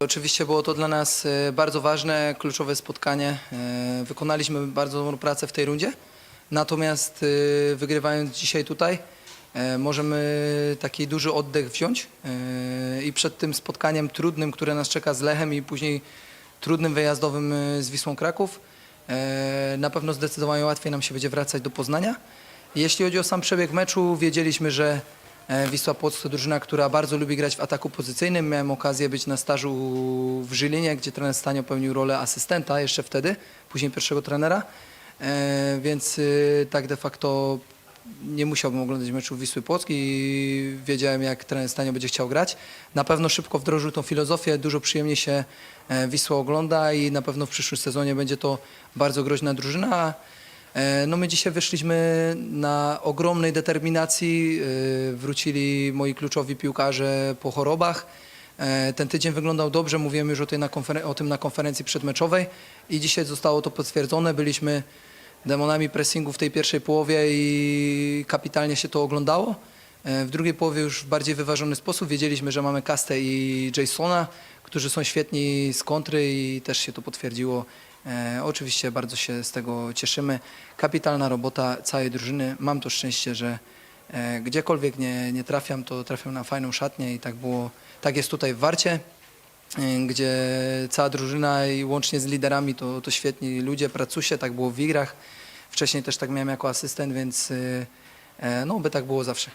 Oczywiście było to dla nas e, bardzo ważne, kluczowe spotkanie. E, Wykonaliśmy bardzo dobrą pracę w tej rundzie, natomiast e, wygrywając dzisiaj tutaj możemy taki duży oddech wziąć i przed tym spotkaniem trudnym, które nas czeka z Lechem i później trudnym wyjazdowym z Wisłą Kraków, na pewno zdecydowanie łatwiej nam się będzie wracać do Poznania. Jeśli chodzi o sam przebieg meczu, wiedzieliśmy, że Wisła Płock to drużyna, która bardzo lubi grać w ataku pozycyjnym. Miałem okazję być na stażu w Żylinie, gdzie trener Stanio pełnił rolę asystenta jeszcze wtedy, później pierwszego trenera. E, Więc y, tak de facto nie musiałbym oglądać meczu Wisły Płock i wiedziałem, jak trener Stanio będzie chciał grać. Na pewno szybko wdrożył tą filozofię, dużo przyjemniej się e, Wisła ogląda i na pewno w przyszłym sezonie będzie to bardzo groźna drużyna. E, No my dzisiaj wyszliśmy na ogromnej determinacji. e, Wrócili moi kluczowi piłkarze po chorobach. E, Ten tydzień wyglądał dobrze, mówiłem już o, o tym na konferencji przedmeczowej i dzisiaj zostało to potwierdzone. Byliśmy demonami pressingu w tej pierwszej połowie i kapitalnie się to oglądało. W drugiej połowie już w bardziej wyważony sposób wiedzieliśmy, że mamy Kastę i Jasona, którzy są świetni z kontry i też się to potwierdziło. E, oczywiście bardzo się z tego cieszymy. Kapitalna robota całej drużyny. Mam to szczęście, że e, gdziekolwiek nie, nie trafiam, to trafiam na fajną szatnię i tak było, tak jest tutaj w Warcie, e, gdzie cała drużyna i łącznie z liderami to, to świetni ludzie, pracuje, tak było w Wigrach. Wcześniej też tak miałem jako asystent, więc e, e, no by tak było zawsze.